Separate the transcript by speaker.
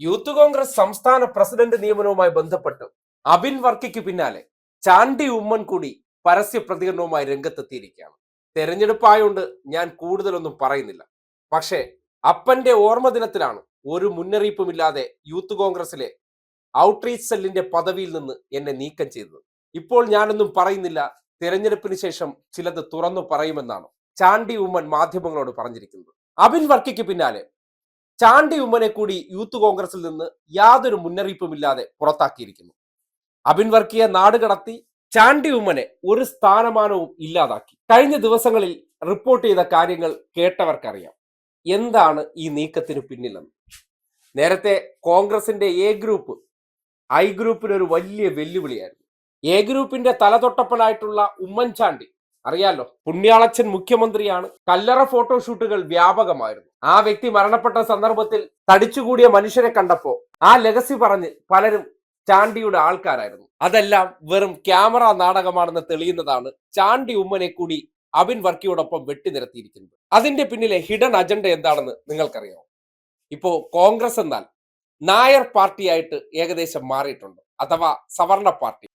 Speaker 1: Youth Congress സംസ്ഥാന president നിയമനവുമായി ബന്ധപ്പെട്ട് അബിൻ വർക്കിക്ക് പിന്നാലെ ചാണ്ടി ഉമ്മൻ കൂടി പരസ്യ പ്രതികരണവുമായി രംഗത്തെത്തിയിരിക്കുകയാണ്. തെരഞ്ഞെടുപ്പായോണ്ട് ഞാൻ കൂടുതലൊന്നും പറയുന്നില്ല. പക്ഷേ അപ്പന്റെ ഓർമ്മ ദിനത്തിലാണ് ഒരു മുന്നറിയിപ്പുമില്ലാതെ യൂത്ത് കോൺഗ്രസിലെ ഔട്ട്റീച്ച് സെല്ലിന്റെ പദവിയിൽ നിന്ന് എന്നെ നീക്കം ചെയ്തത്. ഇപ്പോൾ ഞാനൊന്നും പറയുന്നില്ല. തെരഞ്ഞെടുപ്പിന് ശേഷം ചിലത് തുറന്നു പറയുമെന്നാണ് ചാണ്ടി ഉമ്മൻ മാധ്യമങ്ങളോട് പറഞ്ഞിരിക്കുന്നത്. അബിൻ വർക്കിക്ക് പിന്നാലെ ചാണ്ടി ഉമ്മനെ കൂടി യൂത്ത് കോൺഗ്രസിൽ നിന്ന് യാതൊരു മുന്നറിയിപ്പുമില്ലാതെ പുറത്താക്കിയിരിക്കുന്നു. അബിൻ വർക്കിയെ നാട് കടത്തി ചാണ്ടി ഉമ്മനെ ഒരു സ്ഥാനമാനവും ഇല്ലാതാക്കി. കഴിഞ്ഞ ദിവസങ്ങളിൽ റിപ്പോർട്ട് ചെയ്ത കാര്യങ്ങൾ കേട്ടവർക്കറിയാം. എന്താണ് ഈ നീക്കത്തിന് പിന്നിലെന്ന്. നേരത്തെ കോൺഗ്രസിന്റെ എ ഗ്രൂപ്പ് ഐ ഗ്രൂപ്പിന് ഒരു വലിയ വെല്ലുവിളിയായിരുന്നു. എ ഗ്രൂപ്പിന്റെ തലതൊട്ടപ്പനായിട്ടുള്ള ഉമ്മൻചാണ്ടി അറിയാലോ പുണ്യാളച്ചൻ മുഖ്യമന്ത്രിയാണ്. കല്ലറ ഫോട്ടോഷൂട്ടുകൾ വ്യാപകമായിരുന്നു. ആ വ്യക്തി മരണപ്പെട്ട സന്ദർഭത്തിൽ തടിച്ചുകൂടിയ മനുഷ്യരെ കണ്ടപ്പോ ആ ലെഗസി പറഞ്ഞ് പലരും ചാണ്ടിയുടെ ആൾക്കാരായിരുന്നു. അതെല്ലാം വെറും ക്യാമറ നാടകമാണെന്ന് തെളിയുന്നതാണ് ചാണ്ടി ഉമ്മനെ കൂടി അബിൻ വർക്കിയോടൊപ്പം വെട്ടിനിരത്തിയിരിക്കുന്നത് അതിന്റെ പിന്നിലെ ഹിഡൻ അജണ്ട എന്താണെന്ന് നിങ്ങൾക്കറിയാമോ? ഇപ്പോ കോൺഗ്രസ് എന്നാൽ നായർ പാർട്ടിയായിട്ട് ഏകദേശം മാറിയിട്ടുണ്ട്. അഥവാ സവർണ പാർട്ടി.